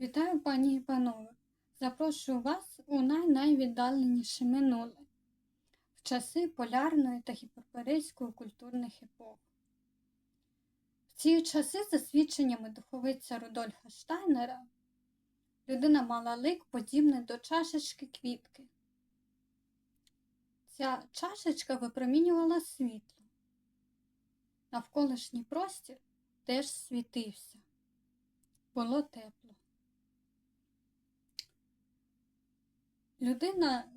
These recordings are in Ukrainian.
Вітаю, пані і панове! Запрошую вас у найнайвіддаленіше минуле в часи полярної та гіперборейської культурних епох. В ці часи, за свідченнями духовиця Рудольфа Штайнера, людина мала лик подібний до чашечки квітки. Ця чашечка випромінювала світло. Навколишній простір теж світився. Було тепло. Людина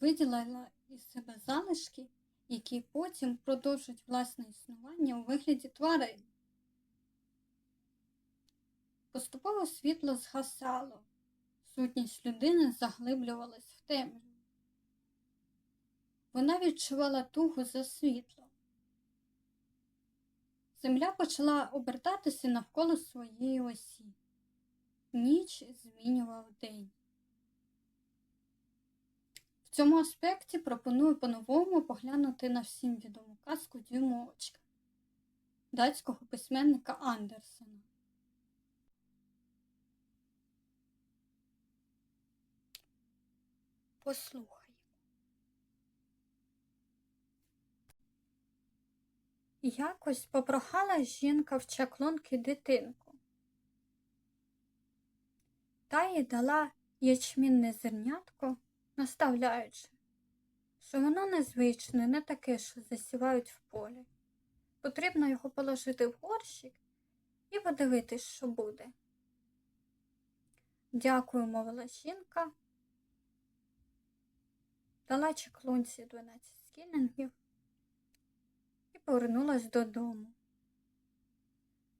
виділила із себе залишки, які потім продовжують власне існування у вигляді тварин. Поступово світло згасало, сутність людини заглиблювалась в темряву. Вона відчувала тугу за світлом. Земля почала обертатися навколо своєї осі. Ніч змінював день. В цьому аспекті пропоную по-новому поглянути на всім відому казку Дюймовочка датського письменника Андерсена. Послухай. Якось попрохала жінка в чаклунки дитинку. Та їй дала ячмінне зернятко, наставляючи, що воно незвичне, не таке, що засівають в полі. Потрібно його положити в горщик і подивитись, що буде. Дякую, мовила жінка. Дала чаклунці 12 скінингів і повернулась додому.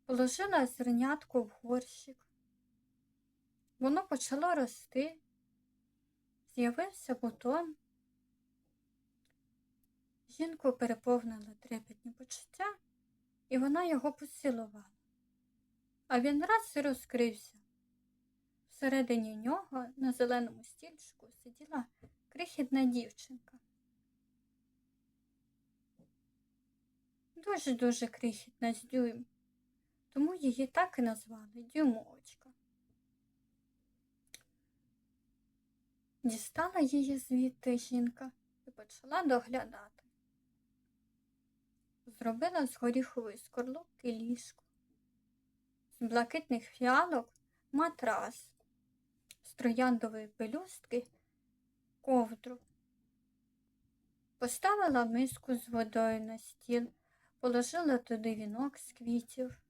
Положила зернятко в горщик. Воно почало рости, з'явився бутон. Жінку переповнили трепетні почуття, і вона його поцілувала. А він раз і розкрився. Всередині нього на зеленому стільчику сиділа крихітна дівчинка. Дуже-дуже крихітна з дюйм, тому її так і назвали Дюймовочка. Дістала її звідти жінка і почала доглядати. Зробила з горіхової скорлупки ліжко, з блакитних фіалок матрас, з трояндової пелюстки ковдру. Поставила миску з водою на стіл, положила туди вінок з квітів.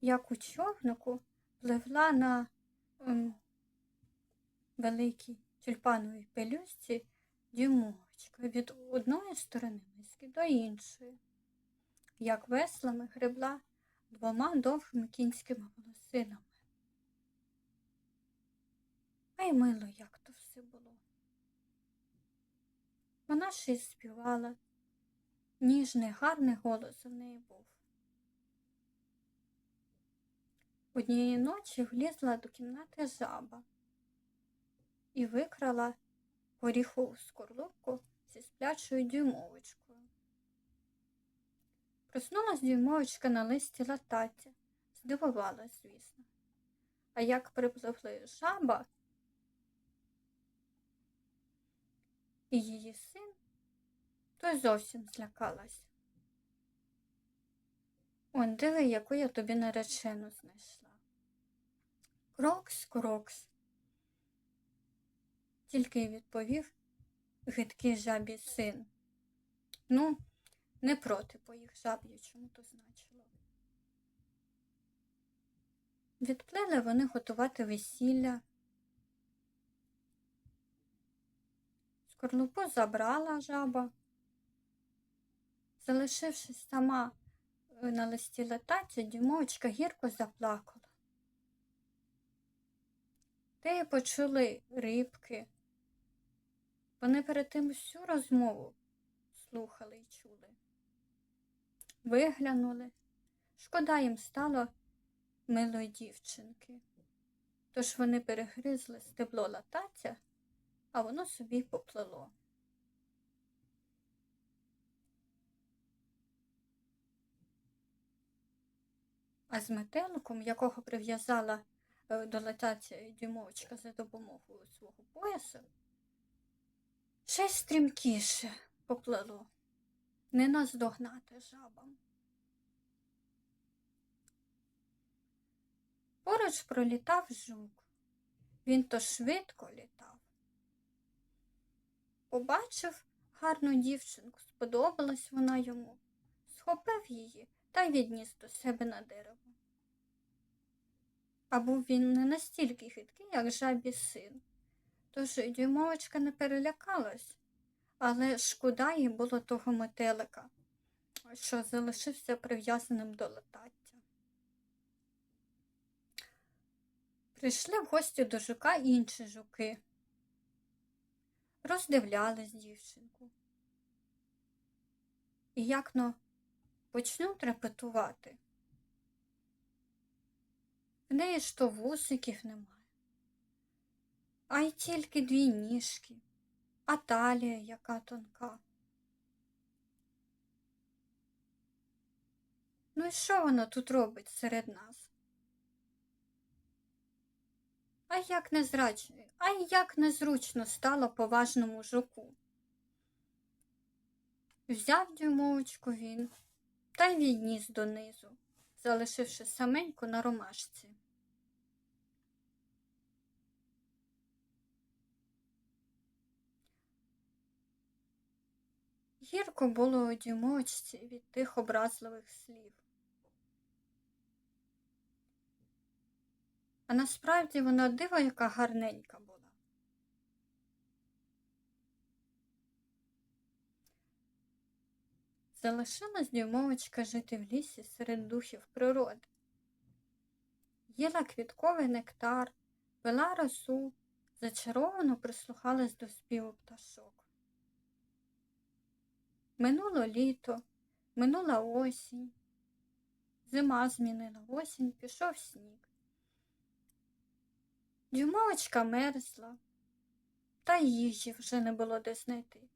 Як у човнику пливла на ем, великій тюльпановій пелюстці дюймовочка від одної сторони миски до іншої, як веслами гребла двома довгими кінськими волосинами. Ай мило, як то все було. Вона ще й співала, ніжний, гарний голос у неї був. Однієї ночі влізла до кімнати жаба і викрала горіхову скорлупку зі сплячою дюймовочкою. Проснулась дюймовочка на листі лататі, здивувалась, звісно. А як припливли жаба і її син, то й зовсім злякалась. Он диви, яку я тобі наречену знайшла. Крокс, крокс. Тільки відповів гидкий жабі син. Ну, не проти по їх жаб'ячому то значило. Відплили вони готувати весілля. Скорлупу забрала жаба, залишившись сама е, на листі летаці, дюймовочка гірко заплакала. Те й почули рибки. Вони перед тим всю розмову слухали й чули. Виглянули. Шкода їм стало милої дівчинки. Тож вони перегризли стебло латаця, а воно собі поплило. А з метеликом, якого прив'язала е, до летації дюймовочка за допомогою свого поясу, ще стрімкіше поплило. Не наздогнати жабам. Поруч пролітав жук. Він то швидко літав. Побачив гарну дівчинку, сподобалась вона йому, схопив її та відніс до себе на дерево. А був він не настільки хиткий, як жабі син. Тож дюймовочка не перелякалась, але шкода їй було того метелика, що залишився прив'язаним до летаття. Прийшли в гості до жука інші жуки. Роздивлялись дівчинку. І як но почнуть репетувати. В неї ж то вусиків немає, а й тільки дві ніжки, а талія яка тонка. Ну і що вона тут робить серед нас? А як незрачно, а як незручно стало поважному жуку. Взяв дюймовочку він та й відніс донизу, залишивши саменьку на ромашці. Гірко було у дюймовочці від тих образливих слів. А насправді вона диво яка гарненька була. Залишилась дюймовочка жити в лісі серед духів природи. Їла квітковий нектар, пила росу, зачаровано прислухалась до співу пташок. Минуло літо, минула осінь, зима змінила осінь, пішов сніг. Дюймовочка мерзла, та їжі вже не було де знайти.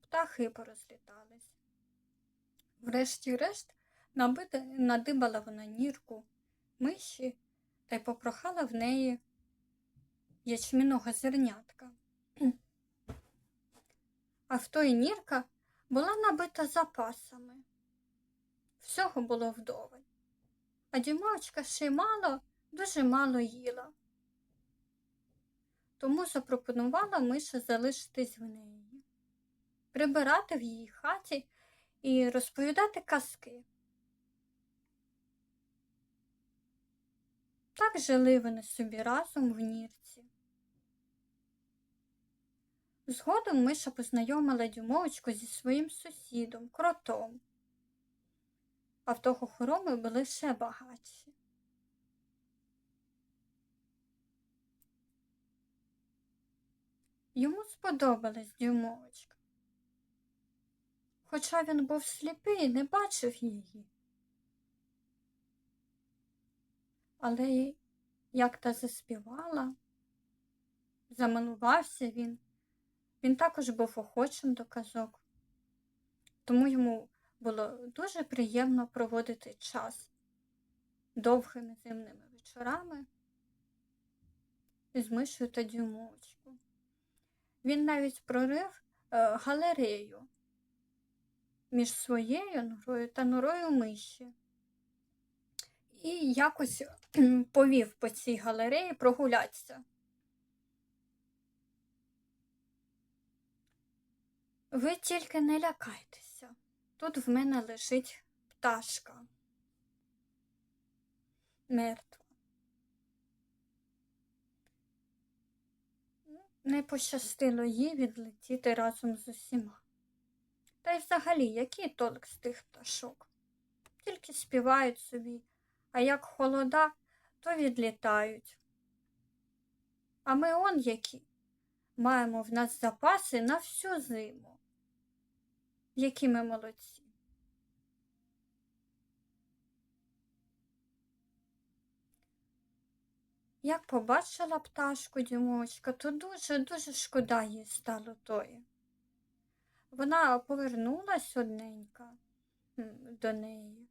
Птахи порозлітались. Врешті-решт надибала вона нірку, миші та й попрохала в неї ячміного зернятка. А в той нірка була набита запасами. Всього було вдоволь. А дюймовочка ще мало, дуже мало їла. Тому запропонувала миша залишитись в неї, прибирати в її хаті і розповідати казки. Так жили вони собі разом в нірці. Згодом Миша познайомила дюмовочку зі своїм сусідом, кротом, а в того хороми були ще багатші. Йому сподобалась дюймовочка. Хоча він був сліпий і не бачив її. Але як та заспівала, замилувався він. Він також був охочим до казок, тому йому було дуже приємно проводити час довгими зимними вечорами з мишою та дюймовочкою. Він навіть прорив е, галерею між своєю норою та норою миші. І якось повів по цій галереї прогулятися. Ви тільки не лякайтеся. Тут в мене лежить пташка. Мертва. Не пощастило їй відлетіти разом з усіма. Та й взагалі, який толк з тих пташок? Тільки співають собі, а як холода, то відлітають. А ми он які. Маємо в нас запаси на всю зиму. Які ми молодці. Як побачила пташку дімочка, то дуже-дуже шкода їй стало тої. Вона повернулась одненька до неї,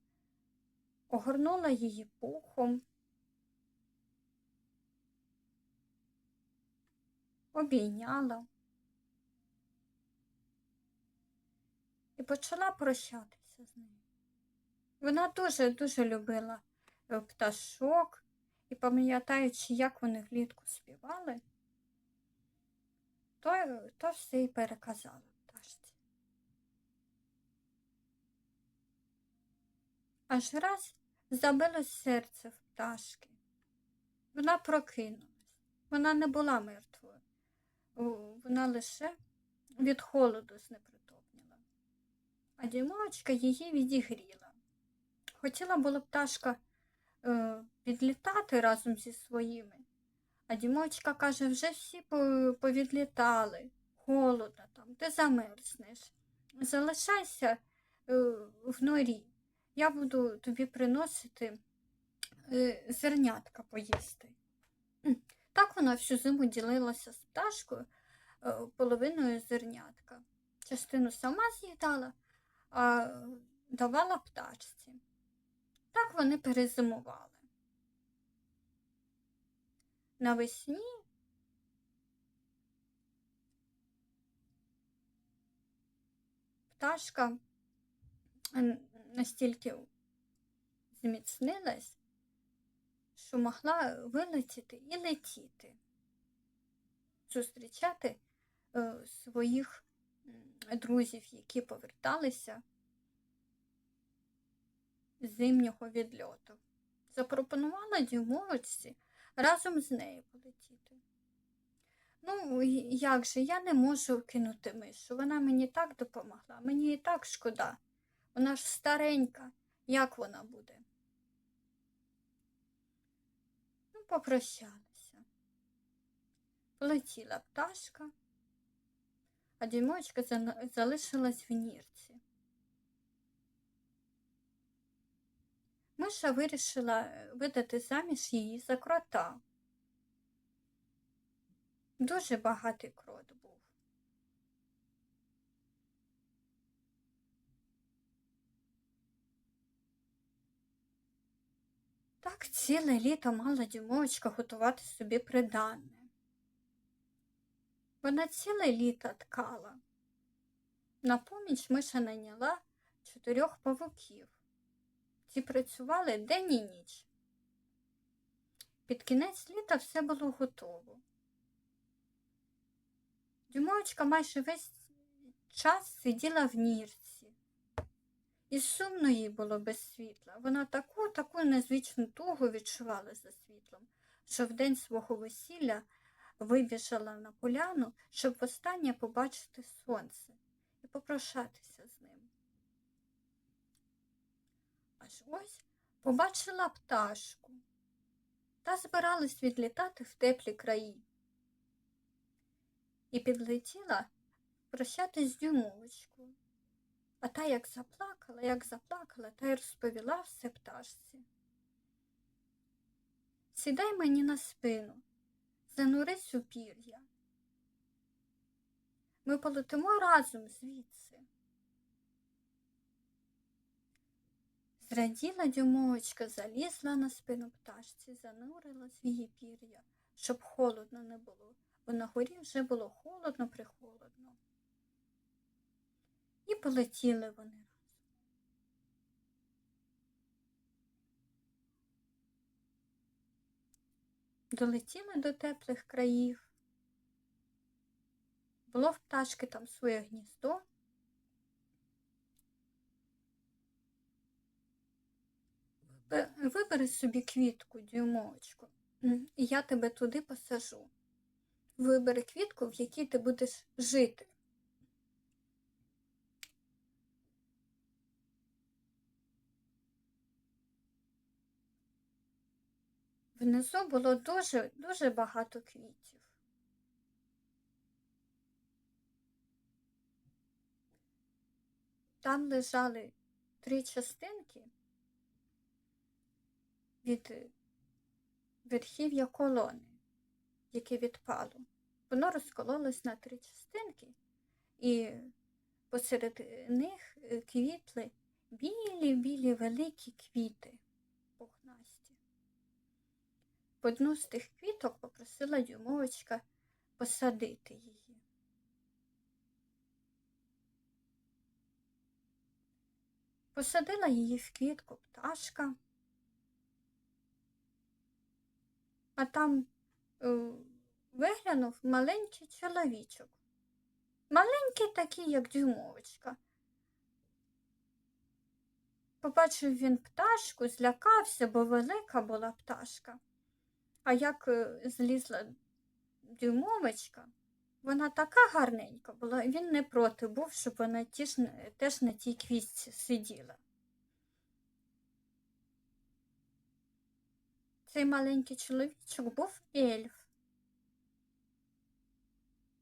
огорнула її пухом, обійняла почала прощатися з нею. Вона дуже-дуже любила е, пташок і пам'ятаючи, як вони влітку співали, то, то все і переказала пташці. Аж раз забилось серце в пташки. Вона прокинулась. Вона не була мертвою. Вона лише від холоду знепритомніла. А дімочка її відігріла. Хотіла була пташка е, підлітати разом зі своїми. А дімочка каже, вже всі повідлітали, холодно там, ти замерзнеш. Залишайся е, в норі. Я буду тобі приносити е, зернятка поїсти. Так вона всю зиму ділилася з пташкою е, половиною зернятка. Частину сама з'їдала, а давала пташці. Так вони перезимували. Навесні пташка настільки зміцнилась, що могла вилетіти і летіти, зустрічати е, своїх друзів, які поверталися з зимнього відльоту. Запропонувала дюймовочці разом з нею полетіти. Ну, як же, я не можу кинути мишу. Вона мені так допомогла, мені і так шкода. Вона ж старенька, як вона буде? Ну, попрощалися. Полетіла пташка, а дімочка залишилась в нірці. Миша вирішила е, видати заміж її за крота. Дуже багатий крот був. Так ціле літо мала дімочка готувати собі приданне. Вона ціле літо ткала. На поміч Миша найняла чотирьох павуків. Ці працювали день і ніч. Під кінець літа все було готово. Дюмовочка майже весь час сиділа в нірці. І сумно їй було без світла. Вона таку, таку незвичну тугу відчувала за світлом, що в день свого весілля вибіжала на поляну, щоб востаннє побачити сонце і попрощатися з ним. Аж ось побачила пташку та збиралась відлітати в теплі краї. І підлетіла прощатись з дюймовочкою. А та як заплакала, як заплакала, та й розповіла все пташці. Сідай мені на спину, занурись у пір'я. Ми полетимо разом звідси. Зраділа дюмовочка, залізла на спину пташці, занурилась в її пір'я, щоб холодно не було, бо на горі вже було холодно прихолодно. І полетіли вони Долетіли до теплих країв. Було в пташки там своє гніздо. Вибери собі квітку, дюймовочку, і я тебе туди посажу. Вибери квітку, в якій ти будеш жити. Внизу було дуже, дуже багато квітів. Там лежали три частинки від верхів'я колони, яке відпало. Воно розкололось на три частинки, і посеред них е, квітли білі-білі великі квіти. В одну з тих квіток попросила дюймовочка посадити її. Посадила її в квітку пташка, а там е, виглянув маленький чоловічок. Маленький такий, як дюймовочка. Побачив він пташку, злякався, бо велика була пташка. А як е, злізла дюймовочка, вона така гарненька була, він не проти був, щоб вона теж, теж на тій квітці сиділа. Цей маленький чоловічок був ельф.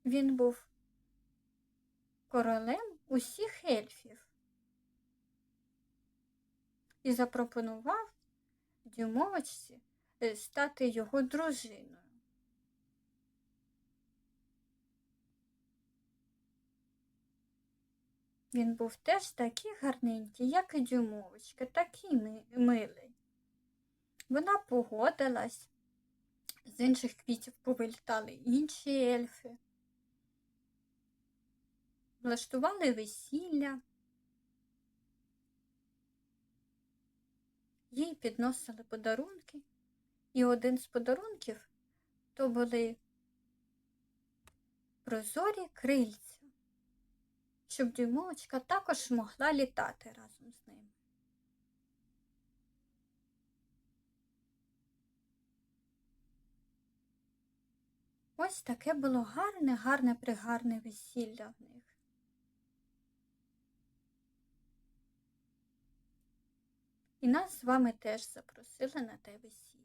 Він був королем усіх ельфів і запропонував дюймовочці стати його дружиною. Він був теж такий гарненький, як і дюймовочка, такий ми- милий. Вона погодилась, з інших квітів повилітали інші ельфи, влаштували весілля, їй підносили подарунки, і один з подарунків то були прозорі крильця, щоб дюймовочка також могла літати разом з ними. Ось таке було гарне, гарне, пригарне весілля в них. І нас з вами теж запросили на те весілля.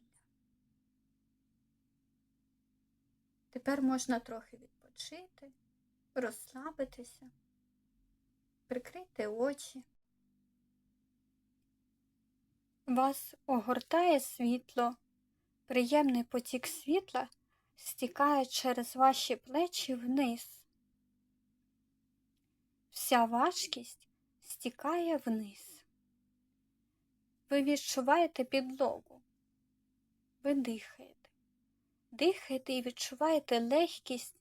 Тепер можна трохи відпочити, розслабитися, прикрити очі. Вас огортає світло, приємний потік світла стікає через ваші плечі вниз. Вся важкість стікає вниз. Ви відчуваєте підлогу. Ви дихаєте. Дихаєте і відчуваєте легкість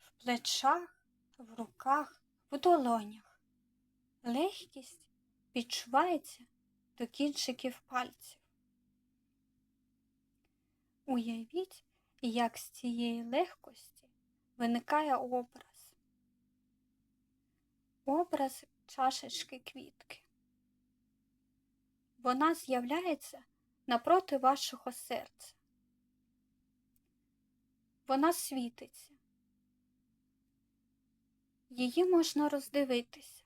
в плечах, в руках, в долонях. Легкість відчувається до кінчиків пальців. Уявіть, як з цієї легкості виникає образ. Образ чашечки квітки. Вона з'являється напроти вашого серця. Вона світиться. Її можна роздивитися.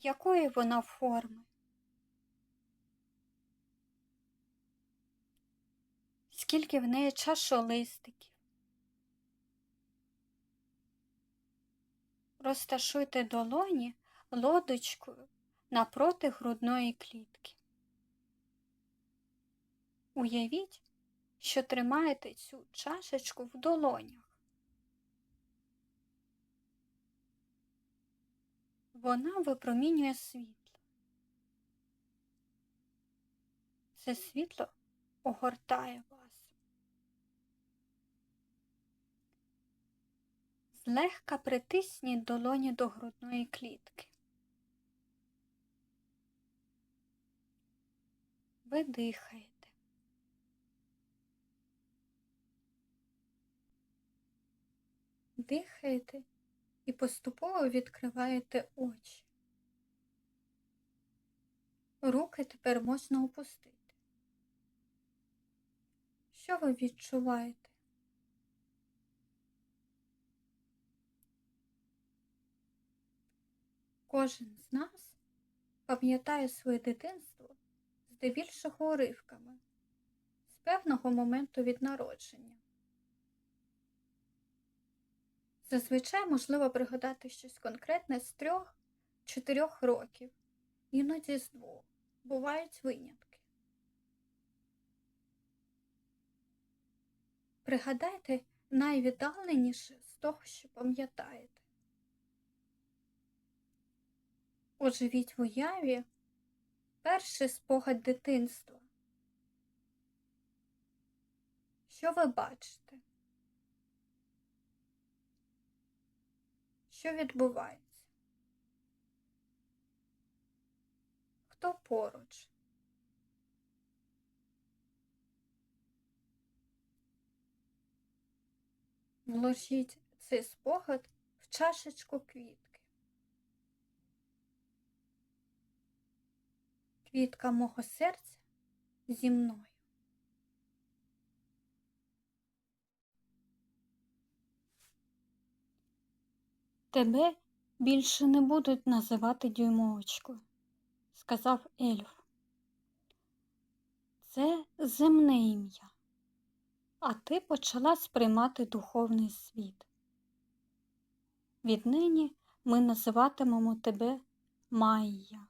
Якої вона форми? Скільки в неї чашолистиків? Розташуйте долоні лодочкою напроти грудної клітки. Уявіть, що тримаєте цю чашечку в долонях. Вона випромінює світло. Це світло огортає вас. Злегка притисніть долоні до грудної клітки. Ви. Дихаєте і поступово відкриваєте очі. Руки тепер можна опустити. Що ви відчуваєте? Кожен з нас пам'ятає своє дитинство здебільшого уривками з певного моменту від народження. Зазвичай можливо пригадати щось конкретне з трьох-чотирьох років, іноді з двох. Бувають винятки. Пригадайте найвіддаленіше з того, що пам'ятаєте. Оживіть в уяві Перший спогад дитинства. Що ви бачите? Що відбувається? Хто поруч? Вложіть цей спогад в чашечку квітки. Квітка мого серця зі мною. Тебе більше не будуть називати дюймовочкою, сказав ельф. Це земне ім'я, а ти почала сприймати духовний світ. Віднині ми називатимемо тебе Майя.